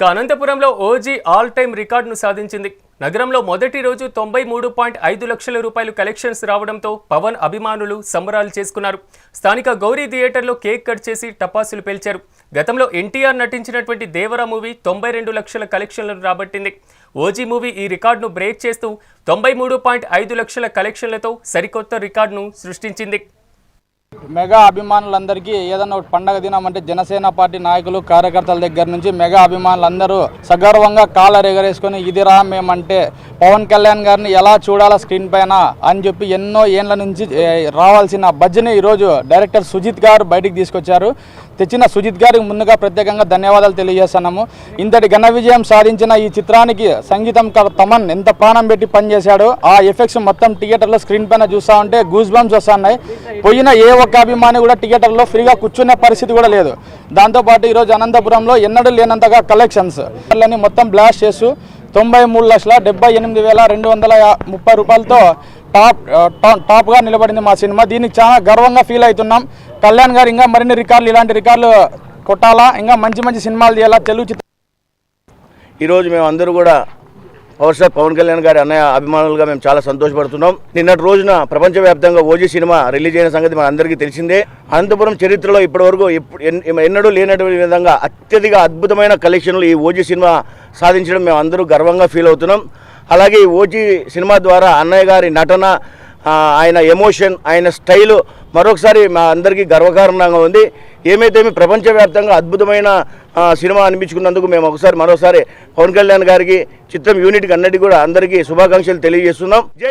ఇక అనంతపురంలో OG all time రికార్డును సాధించింది. నగరంలో మొదటి రోజు తొంభై మూడు పాయింట్ ఐదు లక్షల రూపాయలు కలెక్షన్స్ రావడంతో పవన్ అభిమానులు సంబరాలు చేసుకున్నారు. స్థానిక గౌరీ థియేటర్లో కేక్ కట్ చేసి టపాసులు పేల్చారు. గతంలో ఎన్టీఆర్ నటించినటువంటి దేవరా మూవీ తొంభై రెండు లక్షల కలెక్షన్లను రాబట్టింది. ఓజీ మూవీ ఈ రికార్డును బ్రేక్ చేస్తూ తొంభై మూడు పాయింట్ ఐదు లక్షల కలెక్షన్లతో సరికొత్త రికార్డును సృష్టించింది. మెగా అభిమానులందరికీ ఏదైనా ఒక పండగ దినం అంటే జనసేన పార్టీ నాయకులు కార్యకర్తల దగ్గర నుంచి మెగా అభిమానులందరూ సగర్వంగా కాలర్ ఎగరేసుకొని ఇదిరా మేమంటే పవన్ కళ్యాణ్ గారిని ఎలా చూడాలా స్క్రీన్ పైన? అని చెప్పి ఎన్నో ఏళ్ళ నుంచి రావాల్సిన బజ్జని ఈరోజు డైరెక్టర్ సుజిత్ గారు బయటికి తీసుకొచ్చారు. తెచ్చిన సుజిత్ గారికి ముందుగా ప్రత్యేకంగా ధన్యవాదాలు తెలియజేస్తున్నాము. ఇంతటి ఘన విజయం సాధించిన ఈ చిత్రానికి సంగీతం తమన్ ఎంత ప్రాణం పెట్టి పనిచేశాడో ఆ ఎఫెక్ట్స్ మొత్తం థియేటర్లో స్క్రీన్ పైన చూస్తా ఉంటే గూస్ బంప్స్ వస్తున్నాయి. పోయిన ఏ ఒక్క అభిమాని కూడా థియేటర్లో ఫ్రీగా కూర్చునే పరిస్థితి కూడా లేదు. దాంతోపాటు ఈరోజు అనంతపురంలో ఎన్నడూ లేనంతగా కలెక్షన్స్. అని మొత్తం బ్లాస్ట్ చేస్తూ తొంభై మూడు లక్షల డెబ్బై ఎనిమిది వేల రెండు వందల యా- ముప్పై రూపాయలతో టాప్ టాప్గా నిలబడింది మా సినిమా. దీనికి చాలా గర్వంగా ఫీల్ అవుతున్నాం. కళ్యాణ్ గారు ఇంకా మరిన్ని రికార్డులు ఇలాంటి రికార్డులు కొట్టాలా? ఇంకా మంచి మంచి సినిమాలు తీయాలా? తెలుగు చిత్ర ఈరోజు మేము అందరూ కూడా పవర్ స్టార్ పవన్ కళ్యాణ్ గారి అన్నయ్య అభిమానులుగా మేము చాలా సంతోషపడుతున్నాం. నిన్నటి రోజున ప్రపంచవ్యాప్తంగా ఓజీ సినిమా రిలీజ్ అయిన సంగతి మన అందరికీ తెలిసిందే. అనంతపురం చరిత్రలో ఇప్పటివరకు ఎన్నడూ లేనటువంటి విధంగా అత్యధిక అద్భుతమైన కలెక్షన్లు ఈ ఓజీ సినిమా సాధించడం మేము అందరూ గర్వంగా ఫీల్ అవుతున్నాం. అలాగే ఈ ఓజీ సినిమా ద్వారా అన్నయ్య గారి నటన ఆయన ఎమోషన్ ఆయన స్టైలు మరొకసారి మా అందరికీ గర్వకారణంగా ఉంది. ఏమైతే ప్రపంచవ్యాప్తంగా అద్భుతమైన సినిమా అనిపించుకున్నందుకు మేము ఒకసారి మరోసారి పవన్ కళ్యాణ్ గారికి చిత్రం యూనిట్కి అన్నిటికీ కూడా అందరికీ శుభాకాంక్షలు తెలియజేస్తున్నాం. జై